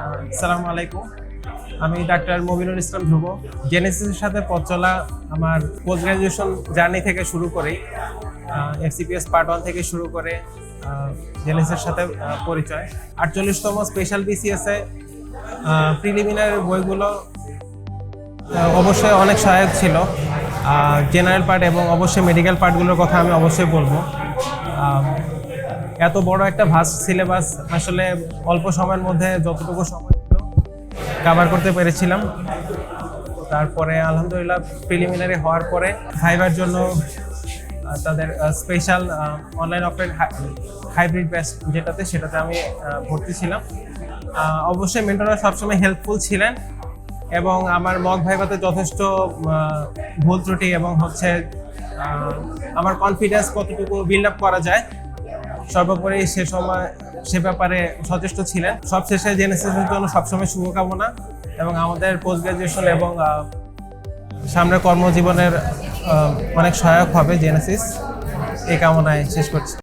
আসসালামু আলাইকুম। আমি ডাক্তার মবিনুল ইসলাম ধ্রুব। জেনেসিসের সাথে পথ চলা আমার পোস্ট গ্রাজুয়েশন জার্নি থেকে শুরু করেই এফসিপিএস পার্ট ওয়ান থেকে শুরু করে জেনেসিসের সাথে পরিচয়। আটচল্লিশতম স্পেশাল বিসিএসে প্রিলিমিনারি বইগুলো অবশ্যই অনেক সহায়ক ছিল। জেনারেল পার্ট এবং অবশ্যই মেডিকেল পার্টগুলোর কথা আমি অবশ্যই বলব। এত বড় একটা ভাস্ট সিলেবাস আসলে অল্প সময়ের মধ্যে যতটুকু সময় ছিল কাভার করতে পেরেছিলাম। তারপরে আলহামদুলিল্লাহ প্রিলিমিনারি হওয়ার পরে ফাইবার জন্য তাদের special online offline hybrid batch যেটাতে সেটাতে আমি ভর্তি ছিলাম। অবশ্যই মেন্টররা সবসময় হেল্পফুল ছিলেন এবং আমার মগ ভাইবাতে যথেষ্ট ভুল ত্রুটি এবং হচ্ছে আমার কনফিডেন্স কতটুকু বিল্ড আপ করা যায় সর্বোপরি সে সময় সে ব্যাপারে সচেষ্ট ছিলেন। সবশেষে জেনেসিসের জন্য সবসময় শুভকামনা এবং আমাদের পোস্ট গ্রাজুয়েশন এবং সামনে সামনের কর্মজীবনের অনেক সহায়ক হবে জেনেসিস এই কামনায় শেষ করছি।